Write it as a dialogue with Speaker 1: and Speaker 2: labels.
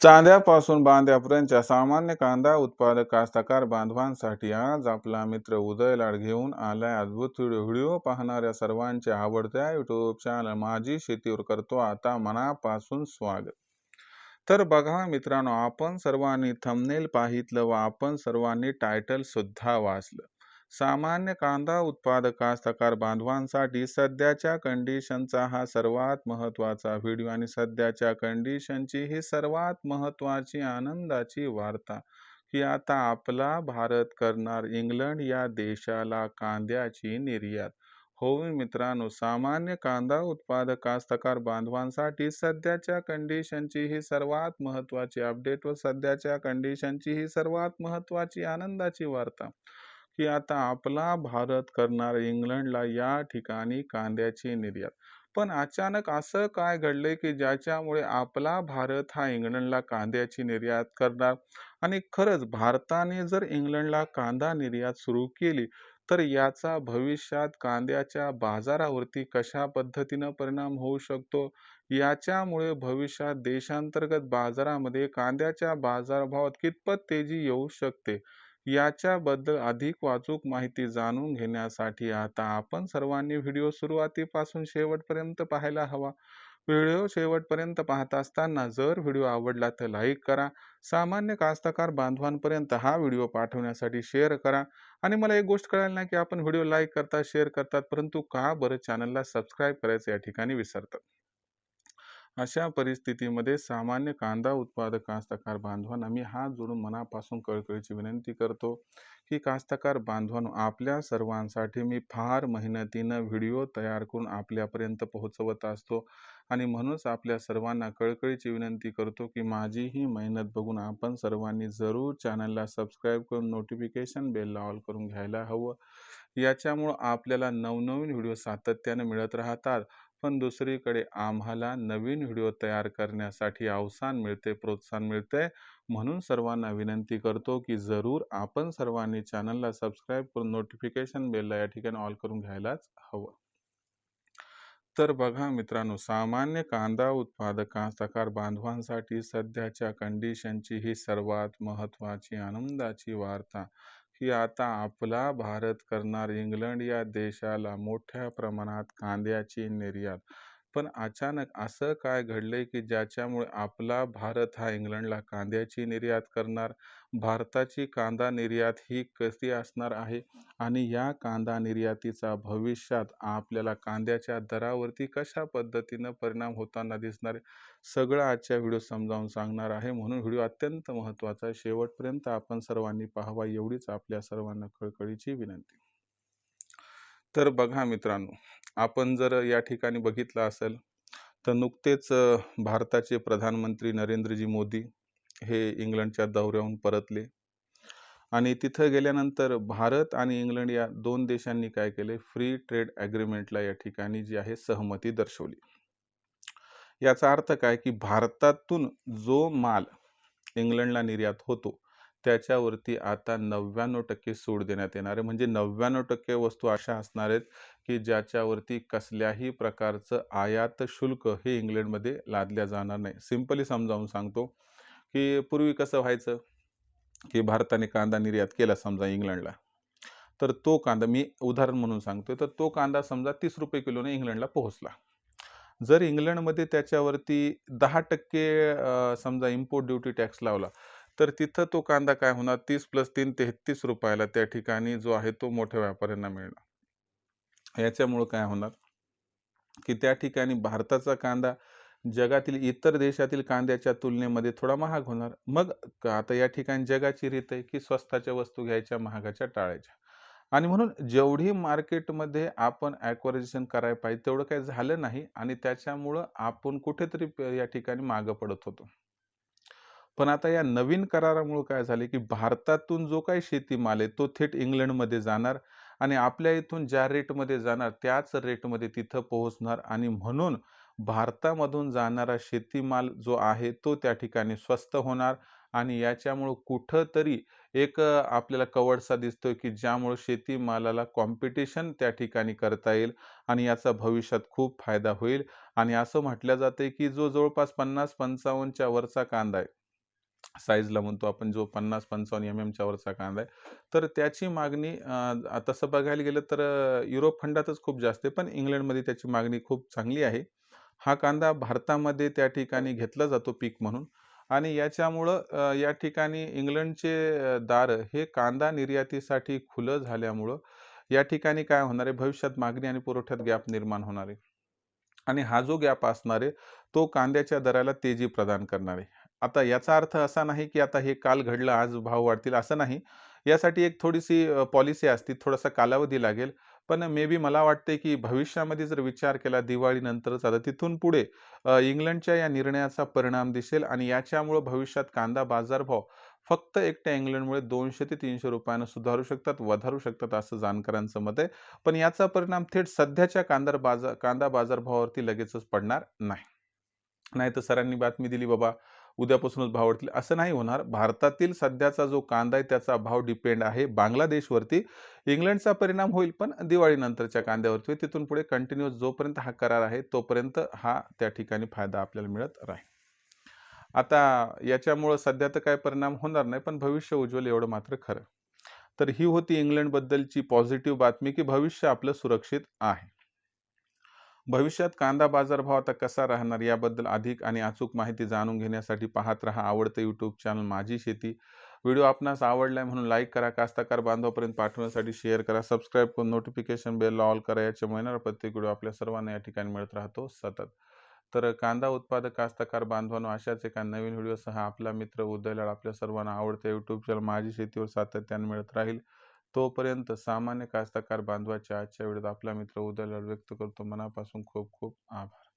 Speaker 1: चांद्यापासून बांध्यापर्यंतच्या सामान्य कांदा उत्पादक कास्तकार बांधवांसाठी आज आपला मित्र उदय लाड घेऊन आलाय अद्भुत व्हिडिओ व्हिडिओ पाहणाऱ्या सर्वांच्या आवडत्या युट्यूब चॅनल माझी शेतीवर करतो आता मनापासून स्वागत. तर बघा मित्रांनो आपण सर्वांनी थंबनेल पाहितलं व आपण सर्वांनी टायटल सुद्धा वाचलं. सामान्य कांदा उत्पादक कास्तकार बांधवांसाठी सध्याच्या कंडिशनचा हा सर्वात महत्त्वाचा व्हिडिओ आणि सध्याच्या कंडिशनची ही सर्वात महत्त्वाची आनंदाची वार्ता की आता आपला भारत करणार इंग्लंड या देशाला कांद्याची निर्यात. हो मित्रांनो सामान्य कांदा उत्पादक कास्तकार बांधवांसाठी सध्याच्या कंडिशनची ही सर्वात महत्त्वाची अपडेट व सध्याच्या कंडिशनची ही सर्वात महत्त्वाची आनंदाची वार्ता. की आता आपला भारत करणार इंग्लंडला या ठिकाणी कांद्याची निर्यात. पण अचानक असं काय घडलंय की ज्याच्यामुळे आपला भारत हा इंग्लंडला कांद्याची निर्यात करणार? आणि खरंच भारताने जर इंग्लंडला कांदा निर्यात सुरू केली तर याचा भविष्यात कांद्याच्या बाजारावरती कशा पद्धतीनं परिणाम होऊ शकतो? याच्यामुळे भविष्यात देशांतर्गत बाजारामध्ये कांद्याच्या बाजारभावात कितपत तेजी येऊ शकते? याच्याबद्दल अधिक वाचूक माहिती जाणून घेण्यासाठी आता आपण सर्वांनी व्हिडिओ सुरुवातीपासून शेवटपर्यंत पाहायला हवा. व्हिडिओ शेवटपर्यंत पाहत असताना जर व्हिडिओ आवडला तर लाईक करा. सामान्य कास्तकार बांधवांपर्यंत हा व्हिडिओ पाठवण्यासाठी शेअर करा. आणि मला एक गोष्ट कळाली नाही की आपण व्हिडिओ लाईक करतात शेअर करतात परंतु का बरं चॅनलला सबस्क्राईब करायचं या ठिकाणी विसरतात? अशा परिस्थितीमध्ये सामान्य कांदा उत्पादक कास्तकार बांधवांना मी हात जोडून मनापासून कळकळीची विनंती करतो की कास्तकार बांधवांनो आपल्या सर्वांसाठी मी फार मेहनतीनं व्हिडिओ तयार करून आपल्यापर्यंत पोहोचवत असतो आणि म्हणूनच आपल्या सर्वांना कळकळीची विनंती करतो की माझी ही मेहनत बघून आपण सर्वांनी जरूर चॅनलला सबस्क्राईब करून नोटिफिकेशन बेलला ऑल करून घ्यायला हवं. याच्यामुळं आपल्याला नवनवीन व्हिडिओ सातत्यानं मिळत राहतात पण दुसरीकडे आम्हाला नवीन व्हिडिओ तयार करण्यासाठी अवसान मिळते प्रोत्साहन मिळते. म्हणून सर्वांना विनंती करतो की जरूर आपण सर्वांनी चॅनलला सबस्क्राईब करून नोटिफिकेशन बेलला या ठिकाणी ऑल करून घ्यायलाच हवं. तर बघा मित्रांनो सामान्य कांदा उत्पादक बांधवांसाठी सध्याच्या कंडिशनची ही सर्वात महत्त्वाची आनंदाची वार्ता. की आता आपला भारत करणार इंग्लंड या देशाला मोठ्या प्रमाणात कांद्याची निर्यात. पण अचानक असं काय घडलंय की ज्याच्यामुळे आपला भारत हा इंग्लंडला कांद्याची निर्यात करणार भारताची कांदा निर्यात ही कशी असणार आहे आणि या कांदा निर्यातीचा भविष्यात आपल्याला कांद्याच्या दरावरती कशा पद्धतीनं परिणाम होताना दिसणार सगळं आजच्या व्हिडिओ समजावून सांगणार आहे. म्हणून व्हिडिओ अत्यंत महत्त्वाचा शेवटपर्यंत आपण सर्वांनी पाहावा. एवढीच आपल्या सर्वांना कळकळीची विनंती. तर बघा मित्रांनो आपण जर या ठिकाणी बघितलं असेल तर नुकतेच भारताचे प्रधानमंत्री नरेंद्रजी मोदी हे इंग्लंडच्या दौऱ्याहून परतले. आणि तिथं गेल्यानंतर भारत आणि इंग्लंड या दोन देशांनी काय केले? फ्री ट्रेड ॲग्रीमेंटला या ठिकाणी जी आहे सहमती दर्शवली. याचा अर्थ काय? की भारतातून जो माल इंग्लंडला निर्यात होतो त्याच्यावरती आता नव्याण्णव टक्के सूट देण्यात येणार आहे. म्हणजे नव्याण्णव टक्के वस्तू अशा असणार आहेत की ज्याच्यावरती कसल्याही प्रकारचं आयात शुल्क हे इंग्लंडमध्ये लादल्या जाणार नाही. सिम्पली समजावून सांगतो की पूर्वी कसं व्हायचं की भारताने कांदा निर्यात केला समजा इंग्लंडला. तर तो कांदा मी उदाहरण म्हणून सांगतोय तर तो कांदा समजा तीस रुपये किलोने इंग्लंडला पोहोचला. जर इंग्लंडमध्ये त्याच्यावरती दहा टक्के समजा इम्पोर्ट ड्युटी टॅक्स लावला तर तिथं तो कांदा काय होणार? तीस प्लस तीन तेहतीस रुपयाला त्या ठिकाणी जो आहे तो मोठ्या व्यापाऱ्यांना मिळणार. याच्यामुळं काय होणार? की त्या ठिकाणी भारताचा कांदा जगातील इतर देशातील कांद्याच्या तुलनेमध्ये थोडा महाग होणार. मग आता या ठिकाणी जगाची रीत आहे की स्वस्ताच्या वस्तू घ्यायच्या महागाच्या टाळायच्या. आणि म्हणून जेवढी मार्केटमध्ये आपण ॲक्वरायझेशन करायला पाहिजे तेवढं काही झालं नाही आणि त्याच्यामुळं आपण कुठेतरी या ठिकाणी मागं पडत होतो. पण आता या नवीन करारामुळे काय झाले की भारतातून जो काही शेतीमाल आहे तो थेट इंग्लंडमध्ये जाणार आणि आपल्या इथून ज्या रेटमध्ये जाणार त्याच रेटमध्ये तिथं पोहोचणार आणि म्हणून भारतामधून जाणारा शेतीमाल जो आहे तो त्या ठिकाणी स्वस्त होणार आणि याच्यामुळं कुठंतरी एक आपल्याला कवडसा दिसतोय की ज्यामुळं शेतीमालाला कॉम्पिटिशन त्या ठिकाणी करता येईल आणि याचा भविष्यात खूप फायदा होईल. आणि असं म्हटलं जातं की जो जवळपास पन्नास पंचावन्नच्या वरचा कांदा आहे साईजला म्हणतो आपण जो पन्नास पंचावन्न एम एमच्या वरचा कांदा आहे. तर त्याची मागणी तसं बघायला गेलं तर युरोप खंडातच खूप जास्त आहे पण इंग्लंडमध्ये त्याची मागणी खूप चांगली आहे. हा कांदा भारतामध्ये त्या ठिकाणी घेतला जातो पीक म्हणून आणि याच्यामुळं या ठिकाणी इंग्लंडचे दार हे कांदा निर्यातीसाठी खुलं झाल्यामुळं या ठिकाणी काय होणार आहे? भविष्यात मागणी आणि पुरवठ्यात गॅप निर्माण होणार आहे. आणि हा जो गॅप असणार आहे तो कांद्याच्या दराला तेजी प्रदान करणार आहे. आता याचा अर्थ असा नाही की आता हे काल घडलं आज भाव वाढतील असं नाही. यासाठी एक थोडीशी पॉलिसी असते थोडासा कालावधी लागेल. पण मे बी मला वाटते की भविष्यामध्ये जर विचार केला दिवाळीनंतरच आता तिथून पुढे इंग्लंडच्या या निर्णयाचा परिणाम दिसेल आणि याच्यामुळं भविष्यात कांदा बाजारभाव फक्त एकट्या इंग्लंडमुळे दोनशे ते तीनशे रुपयानं सुधारू शकतात वधारू शकतात असं जाणकारांचं मत आहे. पण याचा परिणाम थेट सध्याच्या कांदा बाजार कांदा बाजारभावावरती लगेचच पडणार नाही. नाही तर सरांनी बातमी दिली बाबा उद्यापासूनच भाव वाढतील. असं नाही होणार. भारतातील सध्याचा जो कांदा आहे त्याचा भाव डिपेंड आहे बांगलादेशवरती. इंग्लंडचा परिणाम होईल पण दिवाळीनंतरच्या कांद्यावरती. तिथून पुढे कंटिन्युअस जोपर्यंत हा करार आहे तोपर्यंत हा त्या ठिकाणी फायदा आपल्याला मिळत राहील. आता याच्यामुळं सध्या तर काय परिणाम होणार नाही पण भविष्य उज्ज्वल एवढं मात्र खरं. तर ही होती इंग्लंडबद्दलची पॉझिटिव्ह बातमी की भविष्य आपलं सुरक्षित आहे. भविष्यात कांदा बाजारभाव आता कसा राहणार याबद्दल अधिक आणि अचूक माहिती जाणून घेण्यासाठी पाहत रहा आवडतं यूट्यूब चॅनल माझी शेती. व्हिडिओ आपणास आवडलाय म्हणून लाईक करा कास्ताकार बांधवापर्यंत पाठवण्यासाठी शेअर करा सबस्क्राईब करून नोटिफिकेशन बेल ऑल करा याच्या येणारा प्रत्येक व्हिडिओ आपल्या सर्वांना या ठिकाणी मिळत राहतो सतत. तर कांदा उत्पादक कास्तकार बांधवांनो अशाच एका नवीन व्हिडिओसह आपला मित्र उदयलाड आपल्या सर्वांना आवडते यूट्यूब चॅनल माझी शेतीवर सातत्याने मिळत राहील. तोपर्यंत सामान्य कास्तकार बांधवाच्या आजच्या व्हिडिओत आपला मित्र उदयलाड व्यक्त करतो. मनापासून खूप खूप आभार.